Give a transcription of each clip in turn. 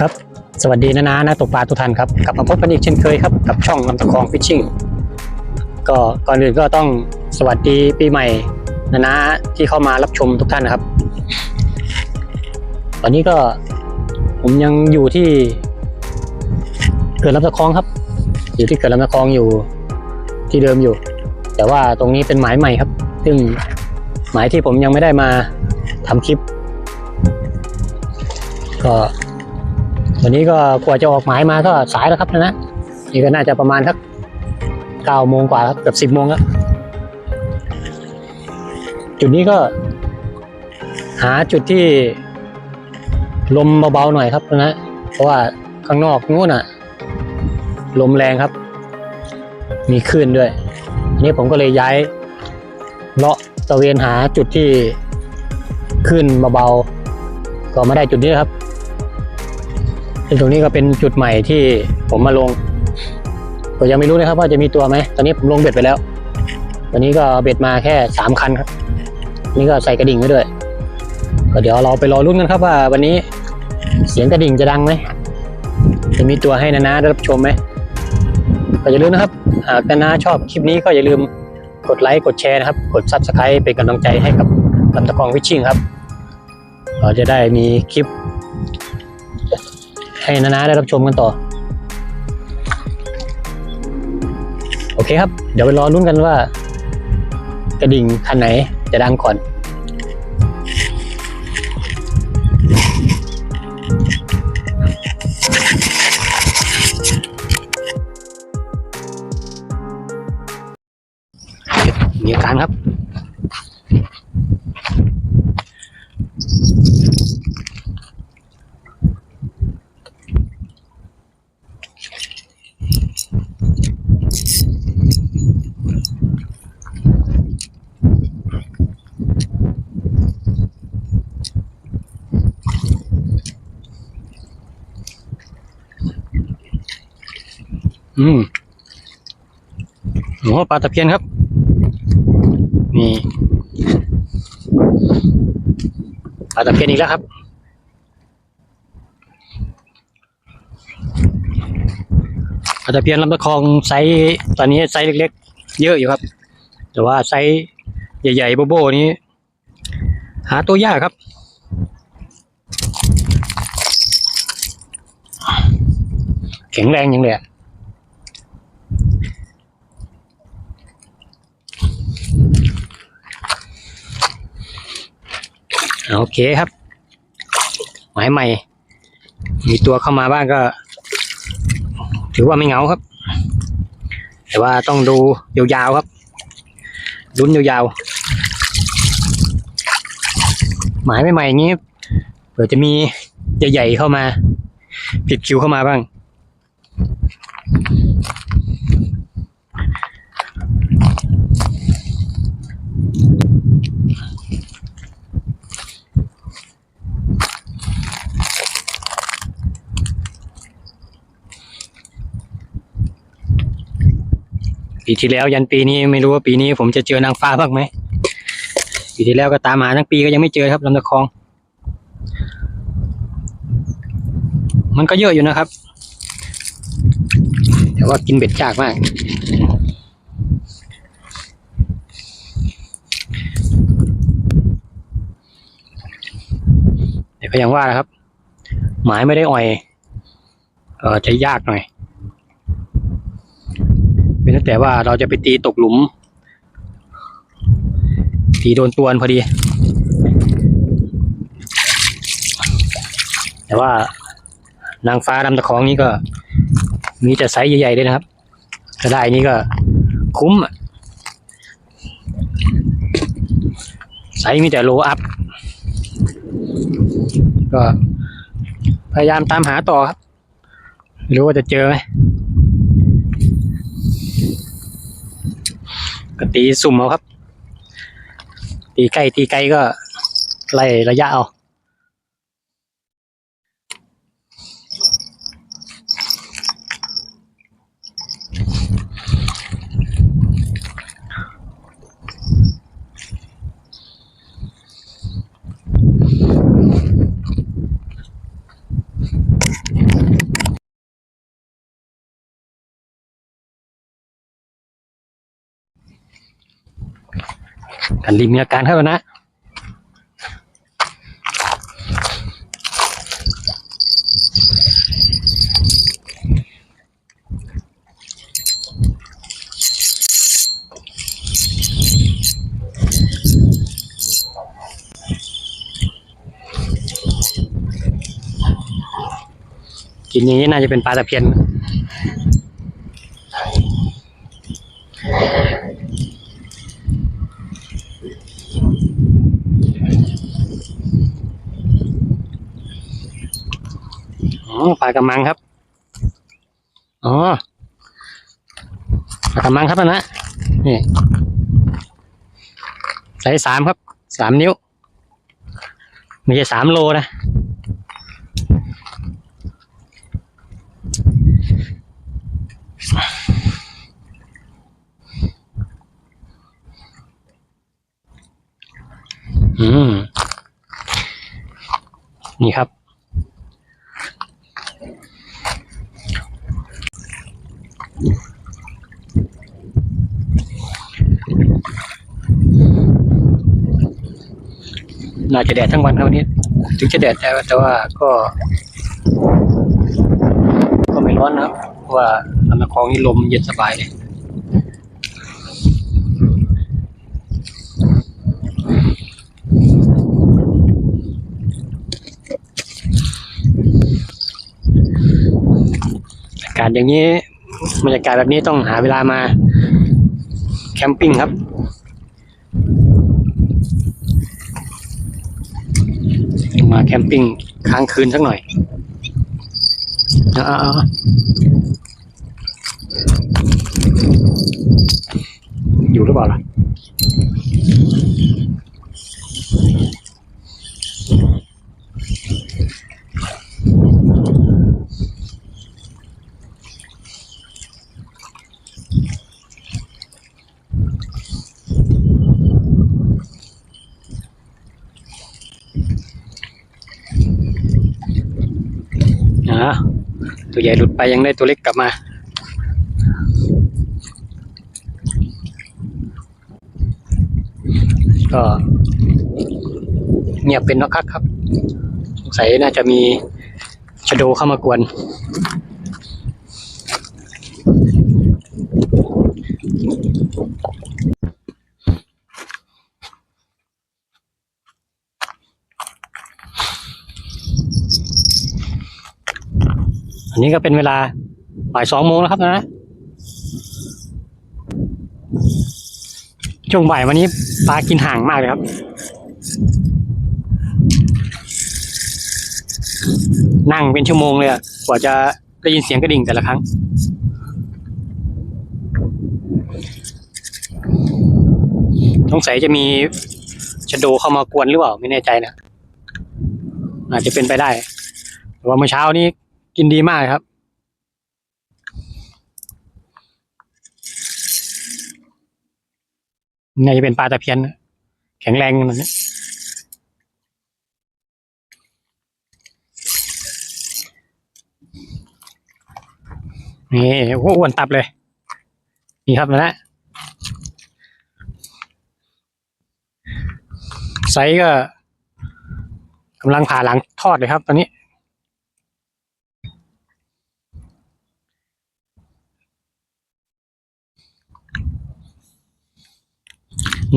ครับสวัสดีนะนะนะตกปลาทุกท่านครับกลับมาพบกันอีกเช่นเคยครับกับช่องลำตะคองฟิชชิ่งก็ก่อนอื่นก็ต้องสวัสดีปีใหม่นะนะที่เข้ามารับชมทุกท่านนะครับ ตอนนี้ก็ผมยังอยู่ที่เขื่อนลำตะคองครับ อยู่ที่เขื่อนลำตะคองอยู่ที่เดิมอยู่ แต่ว่าตรงนี้เป็นหมายใหม่ครับ ซึ่งหมายที่ผมยังไม่ได้มาทำคลิป ก็ วันนี้ก็กว่าจะออกหมายมาก็สายแล้วครับนะนะนี่ก็น่าจะประมาณสักเก้าโมงกว่าครับเกือบสิบโมงแล้วจุดนี้ก็ หาจุดที่ลมเบาๆหน่อยครับนะ เพราะว่าข้างนอกนู้นอะ ลมแรงครับ มีคลื่นด้วยอันนี้ผมก็เลยย้ายเลาะตะเวนหาจุดที่คลื่นเบาๆก็มาได้จุดนี้ครับ ซึ่งตรงนี้ก็เป็นจุดใหม่ที่ผมมาลงก็ยังไม่รู้นะครับว่าจะมีตัวไหม ตอนนี้ผมลงเบ็ดไปแล้วตอนนี้ก็เบ็ดมาแค่สามคันครับ นี่ก็ใส่กระดิ่งไว้ด้วย ก็เดี๋ยวเราไปรอรุ่นกันครับว่า วันนี้เสียงกระดิ่งจะดังไหม จะมีตัวให้นานาได้รับชมไหม ก็อย่าลืมนะครับ หากนานาชอบคลิปนี้ก็อย่าลืมกดไลค์กดแชร์นะครับ กดซับสไคร b ์เป็นกำลังใจให้กับลำตะกองวิชชิ่งครับ เราจะได้มีคลิป ให้นานาได้รับชมกันต่อ โอเคครับ เดี๋ยวไปรอลุ้นกันว่า กระดิ่งคันไหนจะดังก่อน อืมโอ้ปลาตะเพียนครับ นี่ปลาตะเพียนอีกแล้วครับปลาตะเพียนลำตะคองไซส์ตอนนี้ไซส์เล็กๆ เยอะอยู่ครับ แต่ว่าไซส์ใหญ่ๆโบโบนี้ หาตัวยากครับแข็งแรงอย่างเลยอะ โอเคครับ หมายใหม่ มีตัวเข้ามาบ้างก็ ถือว่าไม่เหงาครับ แต่ว่าต้องดูยาวๆครับลุ้นยาวๆหมายใหม่ๆอย่างนี้เผื่อจะมีใหญ่ๆเข้ามา ผิดคิวเข้ามาบ้าง ปีที่แล้วยันปีนี้ไม่รู้ว่าปีนี้ผมจะเจอนางฟ้าบ้างไหมปีที่แล้วก็ตามหาทั้งปีก็ยังไม่เจอครับลำตะคอง มันก็เยอะอยู่นะครับ แต่ว่ากินเบ็ดยากมากแต่ก็ยังว่านะครับ หมายไม่ได้อ่อย เออจะยากหน่อย ตั้งแต่ว่าเราจะไปตีตกหลุม ตีโดนตัวนพอดี แต่ว่านางฟ้าดำตะของนี้ก็ มีแต่ไซส์ใหญ่ๆด้วยนะครับถ้าได้นี่ก็คุ้มอะไซส์มีแต่โลอัพ ก็พยายามตามหาต่อครับ ไม่รู้ว่าจะเจอไหม ก็ตีสุ่มเอาครับ ตีใกล้ตีไกลก็ไล่ระยะเอาันริมมีอาการครับนะกินอย่างนี้น่าจะเป็นปลาตะเพียน อ๋อปลากระมังครับ อ๋อปลากระมังครับอันะนี่ไซส์สามครับ สามนิ้วไม่ใช่สามโลนะ อืม นี่ครับ น่าจะแดดทั้งวันครับวันนี้ ถึงจะแดดแต่ว่าแต่ว่าก็ ก็ไม่ร้อนนะครับเพราะว่าลำตะคองนี่ลมเย็นสบายเลยอากาศอย่างนี้บรรยากาศแบบนี้ต้องหาเวลามาแคมปิ้งครับ มาแคมปิ้งค้างคืนสักหน่อยเอาเอาเอาอยู่หรือเปล่าล่ะ อ่า ตัวใหญ่หลุดไปยังได้ตัวเล็กกลับมา ก็เงียบเป็นนกคักครับสงสัยน่าจะมีชะโดเข้ามากวน อันนี้ก็เป็นเวลาบ่ายสองโมงแล้วครับนะช่วงบ่ายวันนี้ปลากินห่างมากเลยครับนั่งเป็นชั่วโมงเลยกว่าจะได้ยินเสียงกระดิ่งแต่ละครั้ง สงสัยจะมีชะโดเข้ามากวนหรือเปล่า ไม่แน่ใจนะ อาจจะเป็นไปได้ แต่ว่าเมื่อเช้านี้ กินดีมากครับ นี่จะเป็นปลาตะเพียน แข็งแรงนะเนี่ยนี่โอ้อ้วนตับเลย นี่ครับนะไซส์ก็กำลังผ่าหลังทอดเลยครับตอนนี้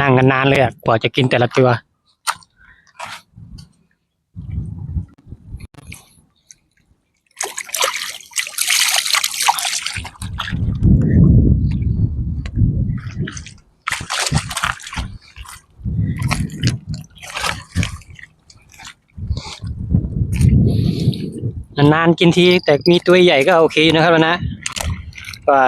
นั่งกันนานเลยอะกว่าจะกินแต่ละตัว นานๆกินทีแต่มีตัวใหญ่ก็โอเคนะครับนะว่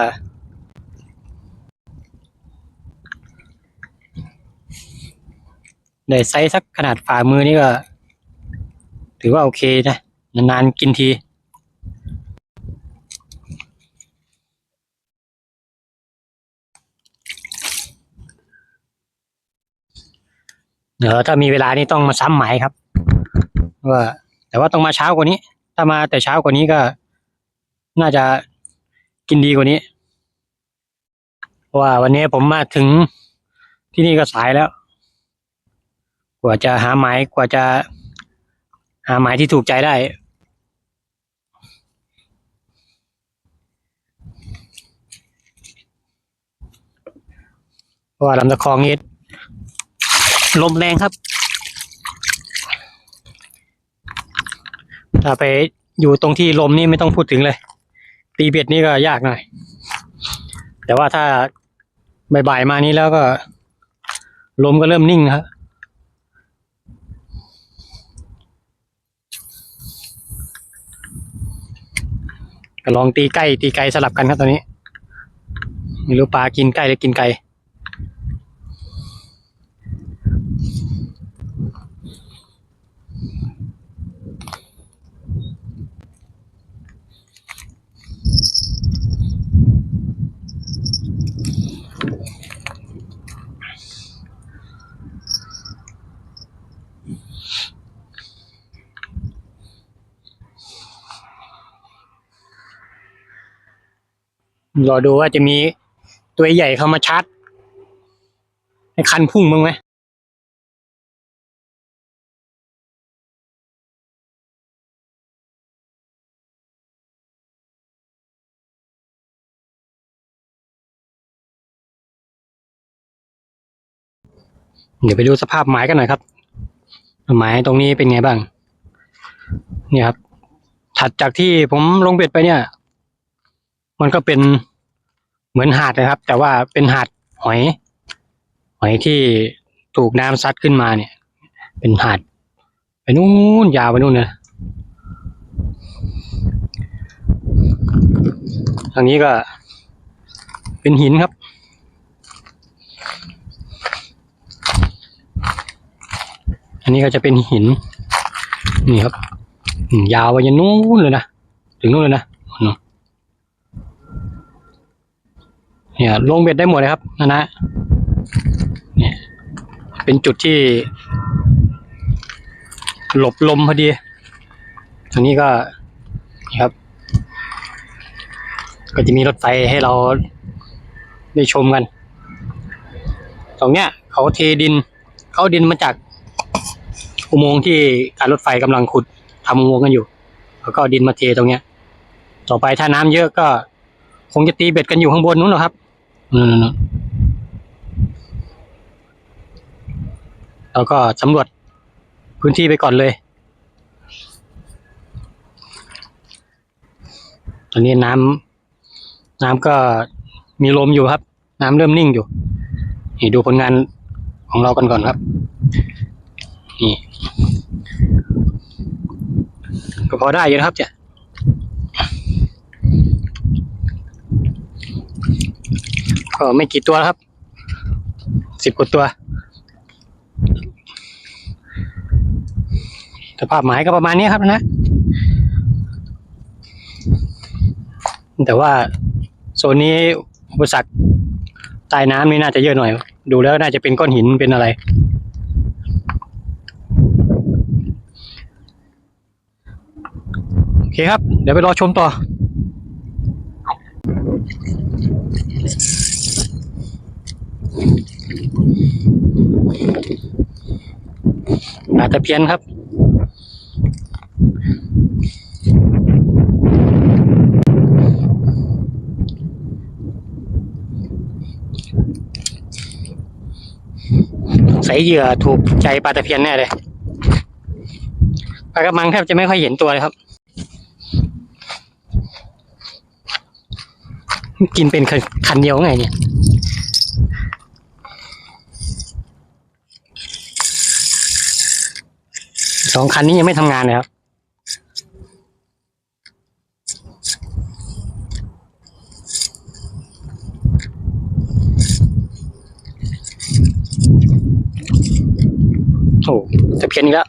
ได้ไซส์สักขนาดฝ่ามือนี่ก็ ถือว่าโอเคนะ นานๆกินทีเดี๋ยวถ้ามีเวลานี่ต้องมาซ้ำหมายครับว่าแต่ว่าต้องมาเช้ากว่านี้ ถ้ามาแต่เช้ากว่านี้ก็ น่าจะกินดีกว่านี้เพราะว่าวันนี้ผมมาถึงที่นี่ก็สายแล้ว กว่าจะหาไม้กว่าจะ หาไม้ที่ถูกใจได้ เพราะว่าลำตะคองนี้ลมแรงครับ ถ้าไปอยู่ตรงที่ลมนี่ไม่ต้องพูดถึงเลย ตีเบ็ดนี่ก็ยากหน่อย แต่ว่าถ้าบ่ายๆมานี้แล้วก็ ลมก็เริ่มนิ่งครับ ลองตีใกล้ตีไกลสลับกันครับตอนนี้ไม่รู้ปลากินใกล้หรือกินไกล รอดูว่าจะมีตัวใหญ่เข้ามาชาร์จให้คันพุ่งมึงไหมเดี๋ยวไปดูสภาพไม้กันหน่อยครับ ไม้ตรงนี้เป็นไงบ้าง เนี่ยครับ ถัดจากที่ผมลงเบ็ดไปเนี่ย มันก็เป็นเหมือนหาดนะครับ แต่ว่าเป็นหาดหอย หอยที่ถูกน้ำซัดขึ้นมาเนี่ย เป็นหาดไปนู่นยาวไปนู่นเลยทางนี้ก็เป็นหินครับ อันนี้ก็จะเป็นหิน นี่ครับ ยาวไปยันนู่นเลยนะ ถึงนู่นเลยนะนู่น เนี่ยลงเบ็ดได้หมดเลยครับนะนะเนี่ยเป็นจุดที่ หลบลมพอดีตรงนี้ก็นี่ครับ ก็จะมีรถไฟให้เราได้ชมกัน ตรงเนี้ย เขาเทดิน เขาดินมาจากอุโมงค์ที่การรถไฟกำลังขุดทำอุโมงค์กันอยู่แล้วก็ดินมาเทตรงเนี้ย ต่อไปถ้าน้ำเยอะก็ คงจะตีเบ็ดกันอยู่ข้างบนนู้นหรอครับ นู่นๆแล้วก็สำรวจพื้นที่ไปก่อนเลย ตอนนี้น้ำน้ำก็มีลมอยู่ครับ น้ำเริ่มนิ่งอยู่ นี่ดูผลงานของเรากันก่อนครับ นี่ ก็พอได้อยู่นะครับเนี่ย ก็ไม่กี่ตัวครับ สิบกว่าตัว สภาพหมายก็ประมาณนี้ครับนะ แต่ว่าโซนนี้อุปสรรคใต้น้ำนี่น่าจะเยอะหน่อย ดูแล้วน่าจะเป็นก้อนหินเป็นอะไร โอเคครับ เดี๋ยวไปรอชมต่อ ปลาตะเพียนครับ ใส่เหยื่อถูกใจปลาตะเพียนแน่เลยปลากระมังแทบจะไม่ค่อยเห็นตัวเลยครับ กินเป็นคันเดียวไงเนี่ย สองคันนี้ยังไม่ทำงานเลยครับ โอ้จะเพี้ยนอีกแล้ว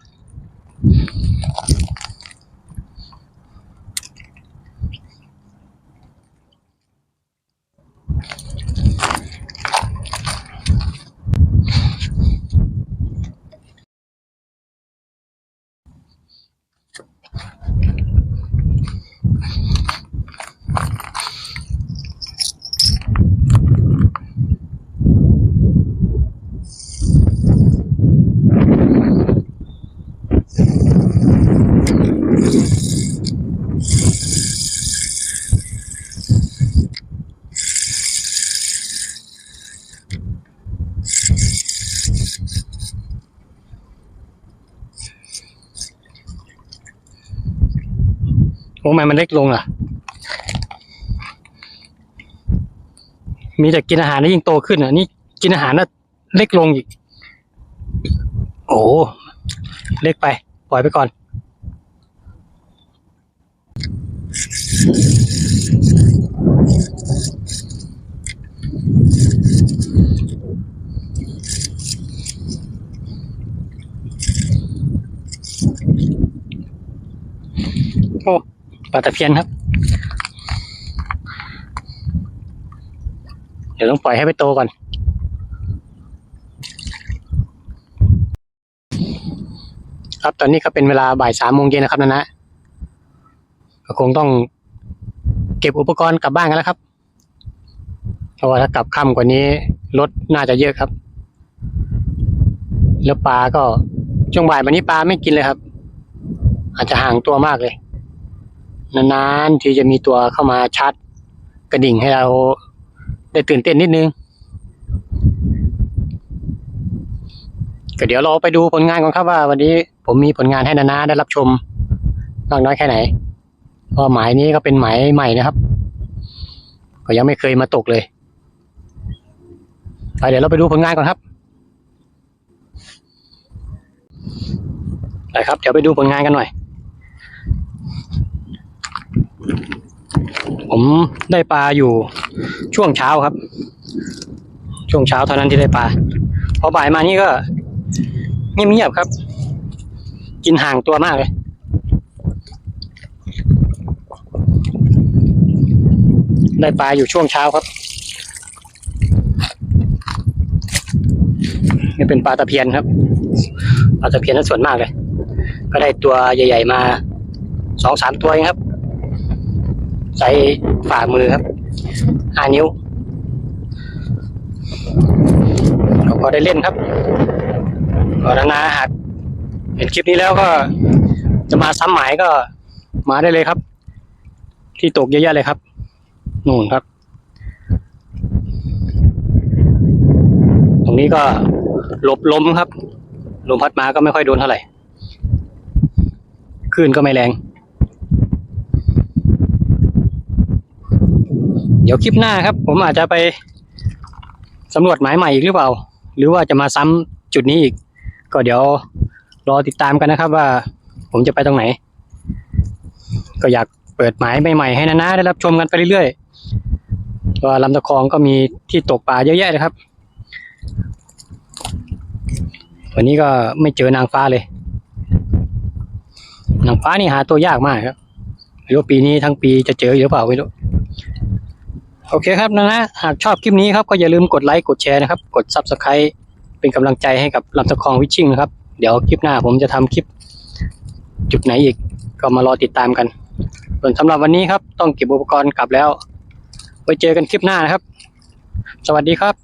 ำไมมันเล็กลงล่ะ มีแต่กินอาหารแล้วยิ่งโตขึ้นอะ นี่กินอาหารแล้วเล็กลงอีก โอ้เล็กไป ปล่อยไปก่อนโอ้ ลาตะเพียนครับ เดี๋ยวต้องปล่อยให้ไปโตก่อน ครับตอนนี้ก็เป็นเวลาบ่ายสามโมงเย็นนะครับนะนะก็คงต้องเก็บอุปกรณ์กลับบ้านกันแล้วครับ เพราะว่าถ้ากลับค่ำกว่านี้รถน่าจะเยอะครับ แล้วปลาก็ช่วงบ่ายวันนี้ปลาไม่กินเลยครับ อาจจะห่างตัวมากเลย นานๆที่จะมีตัวเข้ามาชัดกระดิ่งให้เราได้ตื่นเต้นนิดนึง ก็เดี๋ยวเราไปดูผลงานกันครับว่า วันนี้ผมมีผลงานให้นานาได้รับชมมากน้อยแค่ไหน เพราะหมายนี้ก็เป็นหมายใหม่นะครับ ก็ยังไม่เคยมาตกเลยไปเดี๋ยวเราไปดูผลงานก่อนครับไปครับ เดี๋ยวไปดูผลงานกันหน่อย ผมได้ปลาอยู่ช่วงเช้าครับ ช่วงเช้าเท่านั้นที่ได้ปลาพอบ่ายมานี่ก็เงียบๆครับ กินห่างตัวมากเลย ได้ปลาอยู่ช่วงเช้าครับนี่เป็นปลาตะเพียนครับปลาตะเพียนนั้นส่วนมากเลย ก็ได้ตัวใหญ่ ๆ มาสองสามตัวเองครับ ใส่ฝ่ามือครับห้านิ้วก็พอได้เล่นครับก็นานาหากเห็นคลิปนี้แล้วก็จะมาซ้ำหมายก็มาได้เลยครับ ที่ตกเยอะๆเลยครับนู่นครับ ตรงนี้ก็หลบลมครับลมพัดมาก็ไม่ค่อยโดนเท่าไหร่คลื่นก็ไม่แรง เดี๋ยวคลิปหน้าครับ ผมอาจจะไปสำรวจหมายใหม่อีกหรือเปล่า หรือว่าจะมาซ้ำจุดนี้อีก ก็เดี๋ยวรอติดตามกันนะครับว่า ผมจะไปตรงไหน ก็อยากเปิดหมายใหม่ๆให้นานาได้รับชมกันไปเรื่อยๆว่าลำตะคองก็มีที่ตกปลาเยอะแยะเลยครับ วันนี้ก็ไม่เจอนางฟ้าเลย นางฟ้านี่หาตัวยากมากครับไม่รู้ปีนี้ทั้งปีจะเจอหรือเปล่าไม่รู้ โอเคครับนะนะหากชอบคลิปนี้ครับก็อย่าลืมกดไลค์กดแชร์นะครับ กดซับสไคร b ์เป็นกำลังใจให้กับลำตะคองวิชชิ่งนะครับ เดี๋ยวคลิปหน้าผมจะทำคลิป จุดไหนอีกก็มารอติดตามกัน ส่วนสำหรับวันนี้ครับ ต้องเก็บอุปกรณ์กลับแล้ว ไว้เจอกันคลิปหน้านะครับ สวัสดีครับ